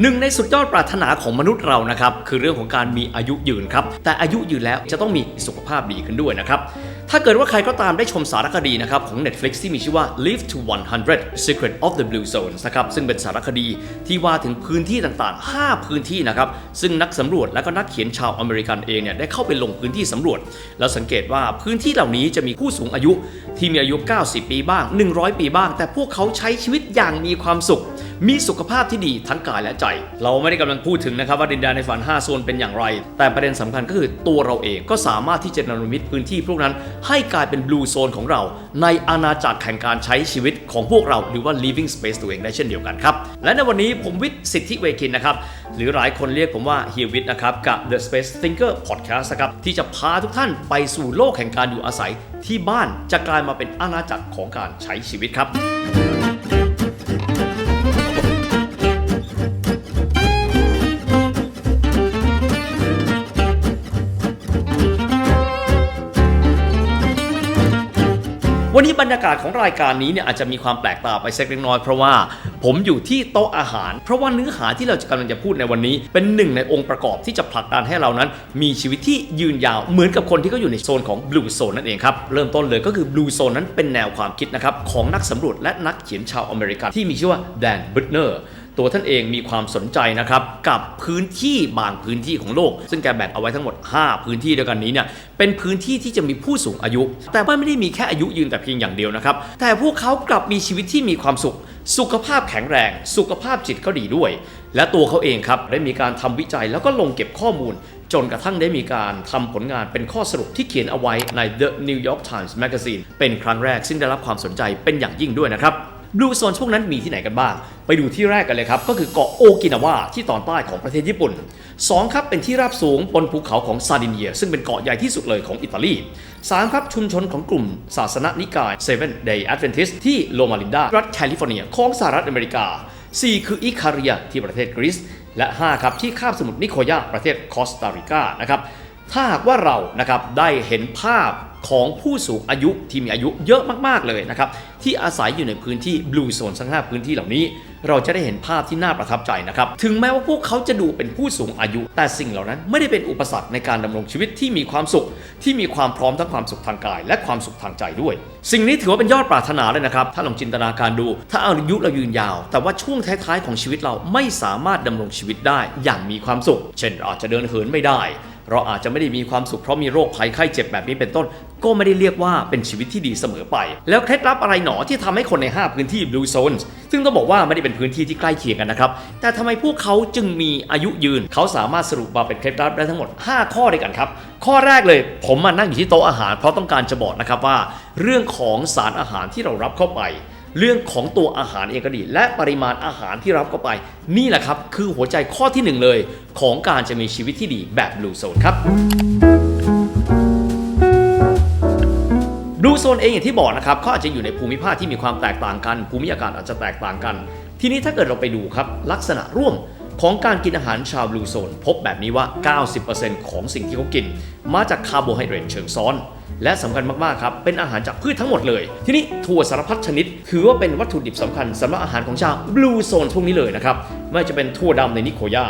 หนึ่งในสุดยอดปรารถนาของมนุษย์เรานะครับคือเรื่องของการมีอายุยืนครับแต่อายุยืนแล้วจะต้องมีสุขภาพดีขึ้นด้วยนะครับถ้าเกิดว่าใครก็ตามได้ชมสารคดีนะครับของ Netflix ที่มีชื่อว่า Live to 100 Secret of the Blue Zones นะครับซึ่งเป็นสารคดีที่ว่าถึงพื้นที่ต่างๆ 5 พื้นที่นะครับซึ่งนักสำรวจและก็นักเขียนชาวอเมริกันเองเนี่ยได้เข้าไปลงพื้นที่สำรวจ แล้วสังเกตว่าพื้นที่เหล่านี้จะมีผู้สูงอายุที่มีอายุ 90 ปีบ้าง 100 ปีบ้าง แต่พวกเขาใช้ชีวิตอย่างมีความสุขมีสุขภาพที่ดีทั้งกายและใจ เราไม่ได้กำลังพูดถึงนะครับว่าดินแดนในฝัน 5 โซนเป็นอย่างไร แต่ประเด็นสำคัญก็คือตัวเราเองก็สามารถที่จะนรมิตพื้นที่พวกนั้น ให้กลายเป็นบลูโซนของเรา ในอาณาจักรแห่งการใช้ชีวิตของพวกเราหรือว่า living space ตัวเองได้เช่นเดียวกันครับ และในวันนี้ผมวิทย์สิทธิเวคินนะครับ หรือหลายคนเรียกผมว่าเฮียวิทย์นะครับ กับ The Space Thinker Podcast นะครับ ที่จะพาทุกท่านไปสู่โลกแห่งการอยู่อาศัยที่บ้านจะกลายมาเป็นอาณาจักรของการใช้ชีวิตครับ บรรยากาศของรายการนี้เนี่ยอาจจะมีความแปลกตาไปสักเล็กน้อยเพราะว่าผมอยู่ที่โต๊ะอาหาร เพราะว่าเนื้อหาที่เราจะกำลังจะพูดในวันนี้ เป็นหนึ่งในองค์ประกอบที่จะผลักดันให้เรานั้น มีชีวิตที่ยืนยาวเหมือนกับคนที่เขาอยู่ในโซนของบลูโซนนั่นเองครับเริ่มต้นเลยก็คือบลูโซนนั้นเป็นแนวความคิดนะครับของนักสำรวจและนักเขียนชาวอเมริกันที่มีชื่อว่าแดนบุตเนอร์ ตัวท่านเองมีความสนใจนะครับกับพื้นที่บางพื้นที่ของโลก ซึ่งแกแบ่งเอาไว้ทั้งหมด 5 พื้นที่ด้วยกันนี้เนี่ยเป็นพื้นที่ที่จะมีผู้สูงอายุ แต่ว่าไม่ได้มีแค่อายุยืนแต่เพียงอย่างเดียวนะครับ แต่พวกเขากลับมีชีวิตที่มีความสุข สุขภาพแข็งแรง สุขภาพจิตก็ดีด้วย และตัวเขาเองครับได้มีการทำวิจัยแล้วก็ลงเก็บข้อมูล จนกระทั่งได้มีการทำผลงานเป็นข้อสรุปที่เขียนเอาไว้ใน The New York Times Magazine เป็นครั้งแรกซึ่งได้รับความสนใจเป็นอย่างยิ่งด้วยนะครับ บลูโซนพวกนั้นมีที่ไหนกันบ้าง ไปดูที่แรกกันเลยครับ ก็คือเกาะโอกินาวาที่ตอนใต้ของประเทศญี่ปุ่น 2 ครับ เป็นที่ราบสูงบนภูเขาของซาดิเนีย ซึ่งเป็นเกาะใหญ่ที่สุดเลยของอิตาลี 3 ครับ ชุมชนของกลุ่มศาสนนิกาย Seven Day Adventist ที่โลมาลินดารัฐแคลิฟอร์เนียของสหรัฐอเมริกา 4 คืออิคาเรียที่ประเทศกรีซและ 5 ครับที่คาบสมุทรนิโคยาประเทศคอสตาริกานะครับ ถ้าหากว่าเรานะครับได้เห็นภาพของผู้สูงอายุที่มีอายุเยอะมากๆเลยนะครับที่อาศัยอยู่ในพื้นที่บลูโซนทั้ง5พื้นที่เหล่านี้ เราจะได้เห็นภาพที่น่าประทับใจนะครับถึงแม้ว่าพวกเขาจะดูเป็นผู้สูงอายุ แต่สิ่งเหล่านั้นไม่ได้เป็นอุปสรรคในการดำรงชีวิตที่มีความสุข ที่มีความพร้อมทั้งความสุขทางกาย และความสุขทางใจด้วย สิ่งนี้ถือว่าเป็นยอดปรารถนาเลยนะครับถ้าลองจินตนาการดู ถ้าอายุเรายืนยาว แต่ว่าช่วงท้ายๆของชีวิตเราไม่สามารถดำรงชีวิตได้อย่างมีความสุข เช่นเราอาจจะเดินเหินไม่ได้ เราอาจจะไม่ได้มีความสุขเพราะมีโรคภัยไข้เจ็บแบบนี้เป็นต้น ก็ไม่ได้เรียกว่าเป็นชีวิตที่ดีเสมอไป แล้วเคล็ดลับอะไรหนอที่ทำให้คนใน 5 พื้นที่ Blue Zones ซึ่งต้องบอกว่าไม่ได้เป็นพื้นที่ที่ใกล้เคียงกันนะครับ แต่ทำไมพวกเขาจึงมีอายุยืน เขาสามารถสรุปมาเป็นเคล็ดลับได้ทั้งหมด 5 ข้อด้วยกันครับ ข้อแรกเลยผมมานั่งอยู่ที่โต๊ะอาหารเพราะต้องการจะบอกนะครับว่า เรื่องของสารอาหารที่เรารับเข้าไป เรื่องของตัวอาหารเองก็ดี และปริมาณอาหารที่รับเข้าไป นี่แหละครับ คือหัวใจข้อที่หนึ่งเลย ของการจะมีชีวิตที่ดีแบบบลูโซนครับบลูโซนเองอย่างที่บอกนะครับเขาอาจจะอยู่ในภูมิภาคที่มีความแตกต่างกัน ภูมิอากาศอาจจะแตกต่างกัน ทีนี้ถ้าเกิดเราไปดูครับลักษณะร่วม ของการกินอาหารชาวบลูโซน พบแบบนี้ว่า 90%ของสิ่งที่เขากิน มาจากคาร์โบไฮเดรตเชิงซ้อน และสำคัญมากๆครับ เป็นอาหารจากพืชทั้งหมดเลย ทีนี้ถั่วสารพัดชนิด ถือว่าเป็นวัตถุดิบสำคัญสำหรับอาหารของชาวบลูโซนพวกนี้เลยนะครับ ไม่ว่าจะเป็นถั่วดำในนิโคยา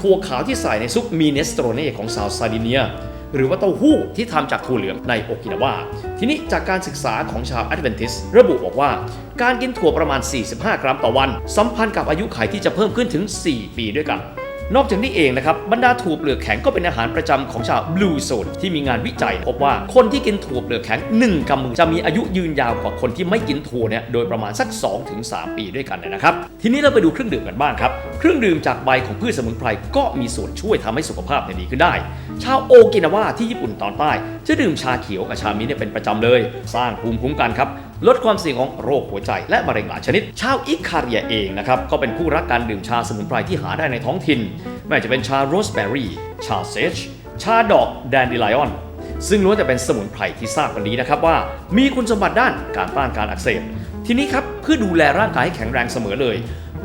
ถั่วขาวที่ใส่ในซุปมีเนสโตรเน่ของชาวซาดิเนีย หรือว่าเต้าหู้ที่ทำจากถั่วเหลืองในโอกินาวา ทีนี้จากการศึกษาของชาวแอดเวนทิสระบุบอกว่า การกินถั่วประมาณ 45 กรัมต่อวัน สัมพันธ์กับอายุขัยที่จะเพิ่มขึ้นถึง 4 ปีด้วยกัน นอกจากนี้เองนะครับบรรดาถั่วเปลือกแข็งก็เป็นอาหารประจำของชาวบลูโซนที่มีงานวิจัย พบว่าคนที่กินถั่วเปลือกแข็ง 1กำมือจะมีอายุยืนยาวกว่าคนที่ไม่กินถั่วเนี่ยโดยประมาณสัก 2-3 ปีด้วยกันนะครับ ทีนี้เราไปดูเครื่องดื่มกันบ้างครับ เครื่องดื่มจากใบของพืชสมุนไพรก็มีส่วนช่วยทำให้สุขภาพดีขึ้นได้ ชาวโอกินาวาที่ญี่ปุ่นตอนใต้จะดื่มชาเขียวกับชามิ้นเนี่ยเป็นประจำเลย สร้างภูมิคุ้มกันครับ ลดความเสี่ยงของโรคหัวใจ และมะเร็งหลายชนิด ชาวอิคาเรียเองนะครับ ก็เป็นผู้รักการดื่มชาสมุนไพรที่หาได้ในท้องถิ่น ไม่ว่าจะเป็นชาโรสแบร์รี่ ชาเซจชาดอกแดนดิไลออนซึ่งล้วนแต่เป็นสมุนไพรที่ทราบกันดีนะครับว่า มีคุณสมบัติด้านการต้านการอักเสบ ทีนี้ครับเพื่อดูแลร่างกายให้แข็งแรงเสมอเลย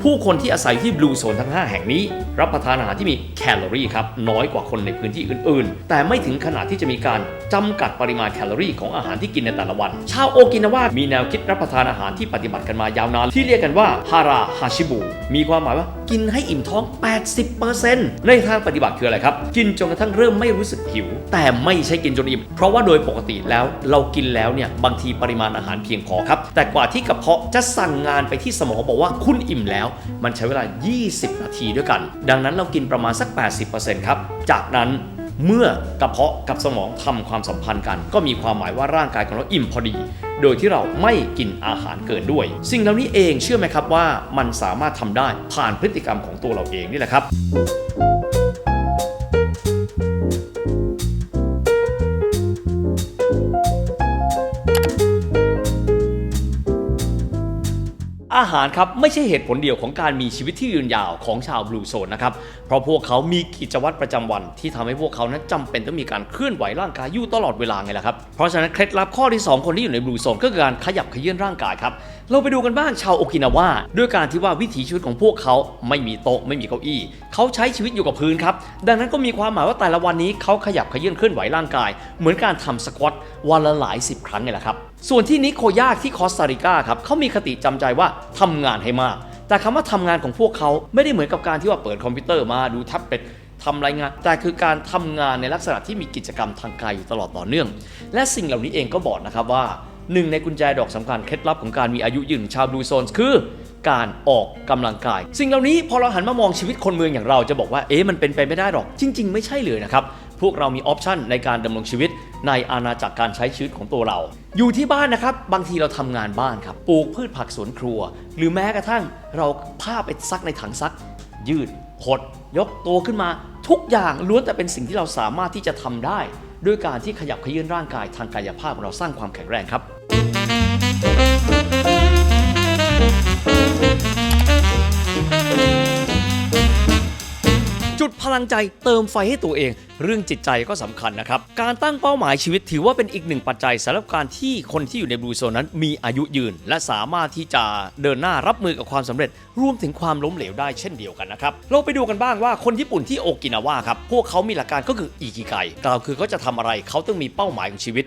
ผู้คนที่อาศัยที่บลูโซนทั้ง 5 แห่งนี้ รับประทานอาหารที่มีแคลอรี่ครับน้อยกว่าคนในพื้นที่อื่นๆ แต่ไม่ถึงขนาดที่จะมีการจำกัดปริมาณแคลอรี่ของอาหารที่กินในแต่ละวัน ชาวโอกินาวามีแนวคิดรับประทานอาหารที่ปฏิบัติกันมายาวนานที่เรียกกันว่าฮาราฮาชิบูมีความหมายว่ากินให้อิ่มท้อง 80%ในทางปฏิบัติคืออะไรครับ กินจนกระทั่งเริ่มไม่รู้สึกหิว แต่ไม่ใช่กินจนอิ่ม เพราะว่าโดยปกติแล้วเรากินแล้วเนี่ยบางทีปริมาณอาหารเพียงพอครับ แต่กว่าที่กระเพาะจะสั่งงานไปที่สมองบอกว่าคุณอิ่มแล้วมันใช้เวลา 20 นาทีด้วยกัน ดังนั้นเรากินประมาณสัก 80%ครับ จากนั้นเมื่อกระเพาะกับสมองทำความสัมพันธ์กัน ก็มีความหมายว่าร่างกายของเราอิ่มพอดี โดยที่เราไม่กินอาหารเกินด้วย สิ่งเหล่านี้เองเชื่อไหมครับว่ามันสามารถทำได้ผ่านพฤติกรรมของตัวเราเองนี่แหละครับ หารครับไม่ใช่เหตุผลเดียวของการมีชีวิตที่ยืนยาวของชาวบลูโซนนะครับ เพราะพวกเขามีกิจวัตรประจำวัน ที่ทำให้พวกเขานั้นจำเป็นต้องมีการเคลื่อนไหวร่างกายอยู่ตลอดเวลาไงล่ะครับ เพราะฉะนั้นเคล็ดลับข้อที่ 2 คนที่อยู่ในบลูโซนก็คือการขยับเขยื้อนร่างกายครับเราไปดูกันบ้างชาวโอกินาวาด้วยการที่ว่าวิถีชีวิตของพวกเขาไม่มีโต๊ะไม่มีเก้าอี้ เขาใช้ชีวิตอยู่กับพื้นครับดังนั้นก็มีความหมายว่าแต่ละวันนี้เขาขยับเขยื้อนเคลื่อนไหวร่างกาย เหมือนการทำสควอตวันละหลายสิบครั้งไงล่ะครับ ส่วนที่นิโคยาที่คอสตาริกาครับเขามีคติจำใจว่าทำงานให้มาก แต่คำว่าทำงานของพวกเขาไม่ได้เหมือนกับการที่ว่าเปิดคอมพิวเตอร์มาดูแท็บเล็ตทำรายงาน แต่คือการทำงานในลักษณะที่มีกิจกรรมทางกายอยู่ตลอดต่อเนื่อง และสิ่งเหล่านี้เองก็บอกนะครับว่าหนึ่งในกุญแจดอกสำคัญเคล็ดลับของการมีอายุยืนชาวบลูโซนคือการออกกำลังกาย สิ่งเหล่านี้พอเราหันมามองชีวิตคนเมืองอย่างเราจะบอกว่าเอ๊ะมันเป็นไปไม่ได้หรอก จริง ๆ ไม่ใช่เลยนะครับ พวกเรามีออปชันในการดำรงชีวิต ในอาณาจักรการใช้ชีวิตของตัวเรา อยู่ที่บ้านนะครับ บางทีเราทำงานบ้านครับ ปลูกพืชผักสวนครัว หรือแม้กระทั่งเราผ้าไปซักในถังซัก ยืดหด ยกตัวขึ้นมา ทุกอย่างล้วนแต่เป็นสิ่งที่เราสามารถที่จะทำได้ ด้วยการที่ขยับเขยื้อนร่างกายทางกายภาพของเราสร้างความแข็งแรงครับ ลังใจเติมไฟให้ตัวเอง เรื่องจิตใจก็สำคัญนะครับ การตั้งเป้าหมายชีวิตถือว่าเป็นอีกหนึ่งปัจจัยสำหรับการที่คนที่อยู่ในบลูโซนนั้น มีอายุยืน และสามารถที่จะเดินหน้ารับมือกับความสำเร็จ รวมถึงความล้มเหลวได้เช่นเดียวกันนะครับเราไปดูกันบ้างว่าคนญี่ปุ่นที่โอกินาวาครับพวกเขามีหลักการก็คืออีกิไกกล่าวคือเขาจะทำอะไรเขาต้องมีเป้าหมายของชีวิต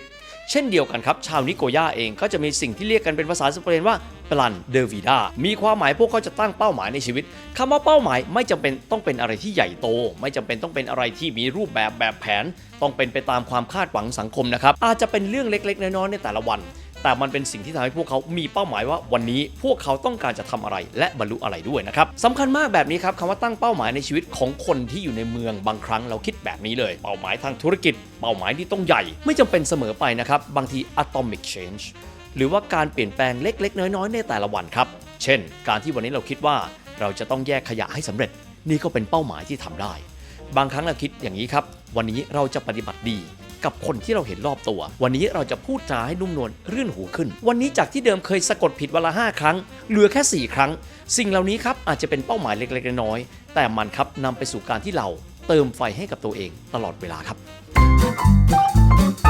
เช่นเดียวกันครับ ชาวนิโกย่าเองก็จะมีสิ่งที่เรียกกันเป็นภาษาสเปนว่าปลันเดอร์วีดามีความหมายพวกเขาจะตั้งเป้าหมายในชีวิตคำว่าเป้าหมายไม่จำเป็นต้องเป็นอะไรที่ใหญ่โต ไม่จำเป็นต้องเป็นอะไรที่มีรูปแบบแบบแผน ต้องเป็นไปตามความคาดหวังสังคมนะครับอาจจะเป็นเรื่องเล็ก ๆ น้อยๆในแต่ละวัน แต่มันเป็นสิ่งที่ทำให้พวกเขามีเป้าหมายว่าวันนี้พวกเขาต้องการจะทำอะไรและบรรลุอะไรด้วยนะครับสำคัญมากแบบนี้ครับคำว่าตั้งเป้าหมายในชีวิตของคนที่อยู่ในเมืองบางครั้งเราคิดแบบนี้เลย เป้าหมายทางธุรกิจ เป้าหมายที่ต้องใหญ่ ไม่จำเป็นเสมอไปนะครับบางที atomic change หรือว่าการเปลี่ยนแปลงเล็ก ๆ น้อยๆ ในแต่ละวันครับ เช่น การที่วันนี้เราคิดว่าเราจะต้องแยกขยะให้สำเร็จ นี่ก็เป็นเป้าหมายที่ทำได้ บางครั้งเราคิดอย่างนี้ครับ วันนี้เราจะปฏิบัติดี กับคนที่เราเห็นรอบตัว วันนี้เราจะพูดจาให้นุ่มนวลรื่นหูขึ้น วันนี้จากที่เดิมเคยสะกดผิดวันละ 5 ครั้ง เหลือแค่ 4 ครั้ง สิ่งเหล่านี้ครับอาจจะเป็นเป้าหมายเล็กๆน้อยๆแต่มันครับนำไปสู่การที่เราเติมไฟให้กับตัวเองตลอดเวลาครับ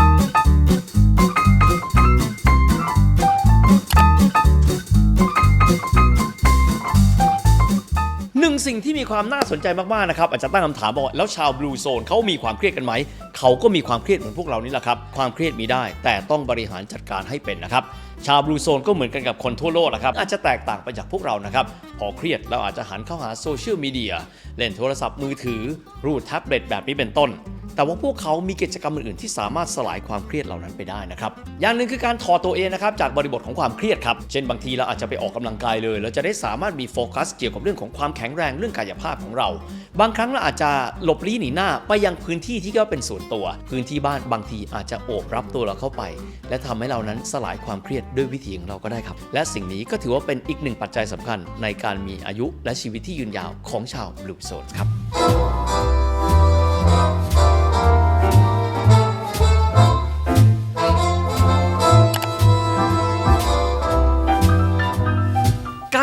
สิ่งที่มีความน่าสนใจมากๆนะครับอาจจะตั้งคำถามบอกว่าแล้วชาวบลูโซนเขามีความเครียดกันไหมเขาก็มีความเครียดเหมือนพวกเรานี่แหละครับความเครียดมีได้ แต่ต้องบริหารจัดการให้เป็นนะครับชาวบลูโซนก็เหมือนกันกับคนทั่วโลกนะครับอาจจะแตกต่างไปจากพวกเรานะครับพอเครียดเราอาจจะหันเข้าหาโซเชียลมีเดียเล่นโทรศัพท์มือถือรูดแท็บเล็ตแบบนี้เป็นต้น แต่ว่าพวกเขามีกิจกรรมอื่นๆที่สามารถสลายความเครียดเหล่านั้นไปได้นะครับ อย่างหนึ่งคือการถอดตัวเองนะครับจากบริบทของความเครียดครับ เช่นบางทีเราอาจจะไปออกกำลังกายเลย เราจะได้สามารถมีโฟกัสเกี่ยวกับเรื่องของความแข็งแรงเรื่องกายภาพของเรา บางครั้งเราอาจจะหลบลี้หนีหน้าไปยังพื้นที่ที่ก็เป็นส่วนตัว พื้นที่บ้านบางทีอาจจะโอบรับตัวเราเข้าไป และทำให้เรานั้นสลายความเครียดด้วยวิธีของเราก็ได้ครับ และสิ่งนี้ก็ถือว่าเป็นอีกหนึ่งปัจจัยสำคัญในการมีอายุและชีวิตที่ยืนยาวของชาวบลูโซนครับ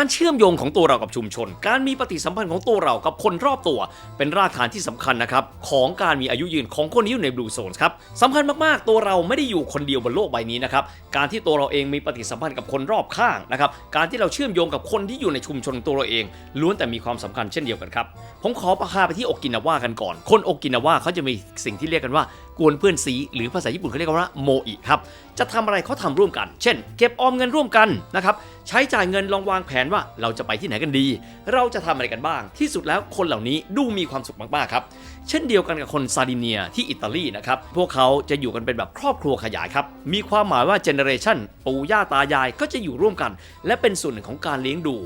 การเชื่อมโยงของตัวเรากับชุมชน การมีปฏิสัมพันธ์ของตัวเรากับคนรอบตัว เป็นรากฐานที่สำคัญนะครับของการมีอายุยืนของคนที่อยู่ในบลูโซนครับสำคัญมากๆ ตัวเราไม่ได้อยู่คนเดียวบนโลกใบนี้นะครับการที่ตัวเราเองมีปฏิสัมพันธ์กับคนรอบข้างนะครับการที่เราเชื่อมโยงกับคนที่อยู่ในชุมชนตัวเราเอง ล้วนแต่มีความสำคัญเช่นเดียวกันครับผมขอพาไปที่โอกินาว่ากันก่อน คนโอกินาว่าเขาจะมีสิ่งที่เรียกกันว่ากวนเพื่อนซีหรือภาษาญี่ปุ่นเขาเรียกกันว่าโมอิครับ จะทำอะไรเขาทำร่วมกัน เช่น เก็บออมเงินร่วมกันนะครับใช้จ่ายเงินลองวางแผนว่าเราจะไปที่ไหนกันดี เราจะทำอะไรกันบ้าง ที่สุดแล้วคนเหล่านี้ดูมีความสุขมากๆครับ เช่นเดียวกันกับคนซาดิเนียที่อิตาลีนะครับ พวกเขาจะอยู่กันเป็นแบบครอบครัวขยายครับ มีความหมายว่าเจเนอเรชันปู่ย่าตายายก็จะอยู่ร่วมกัน และเป็นส่วนหนึ่งของการเลี้ยงดู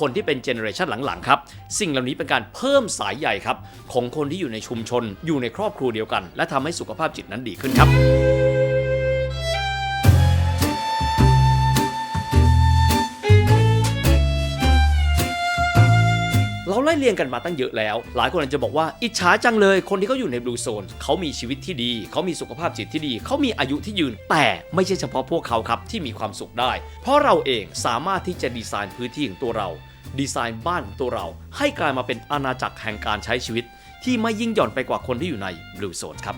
คนที่เป็นเจเนอเรชันหลังๆครับสิ่งเหล่านี้เป็นการเพิ่มสายใหญ่ครับของคนที่อยู่ในชุมชนอยู่ในครอบครัวเดียวกัน และทำให้สุขภาพจิตนั้นดีขึ้นครับ เรียงกันมาตั้งเยอะแล้ว หลายคนอาจจะบอกว่าอิจฉาจังเลยคนที่เขาอยู่ในบลูโซนเขามีชีวิตที่ดี เขามีสุขภาพจิตที่ดี เขามีอายุที่ยืน แต่ไม่ใช่เฉพาะพวกเขาครับที่มีความสุขได้ เพราะเราเองสามารถที่จะดีไซน์พื้นที่ของตัวเรา ดีไซน์บ้านของตัวเรา ให้กลายมาเป็นอาณาจักรแห่งการใช้ชีวิต ที่ไม่ยิ่งหย่อนไปกว่าคนที่อยู่ในบลูโซนครับ